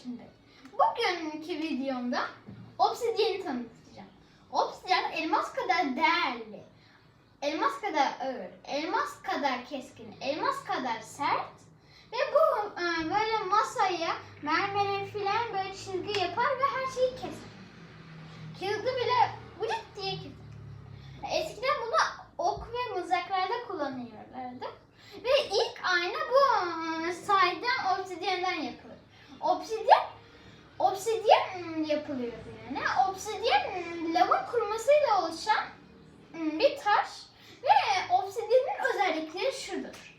yaşındayım. Bugünkü videomda obsidiyeni tanıtacağım. Obsidiyen elmas kadar değerli, elmas kadar ağır, elmas kadar keskin, elmas kadar sert ve bu e, böyle masaya mermere filan böyle çizgi yapar ve her şeyi keser. Kağıdı bile vıcık diye keser. Eskiden bunu ok ve mızraklarda kullanıyorlardı. Ve ilk ayna bu e, saydam obsidiyenden yapılır. Obsidyen obsidyen yapılıyordu yani. Obsidyen e, lavın kurumasıyla oluşan e, bir taş ve obsidyenin özellikleri şudur.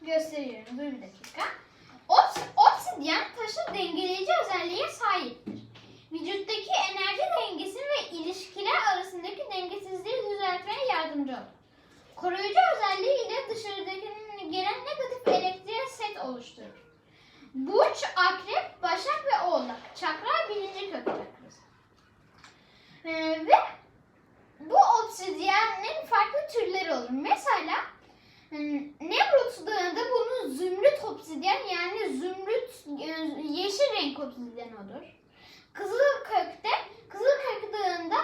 Gösteriyorum. Dur bir dakika. Obs obsidyen taşın dengeleyici özelliğe sahiptir. Vücuttaki enerji dengesini ve ilişkiler arasındaki dengesizliği düzeltmeye yardımcı olur. Koruyucu özelliğiyle dışarıdakinin gelen negatif elektriğe set oluşturur. Burç, akrep, başak ve oğlak. Çakra birinci kök. Ee, ve bu obsidyenin farklı türleri olur. Mesela hmm, Nemrut Dağı'nda bunun zümrüt obsidyen yani zümrüt e, yeşil renk obsidyen olur. Kızılkök'te Kızılkök Dağı'nda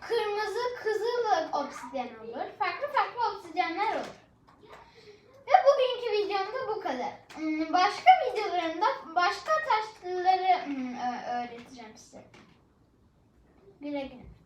kırmızı kızıl obsidyen olur. I'm Good against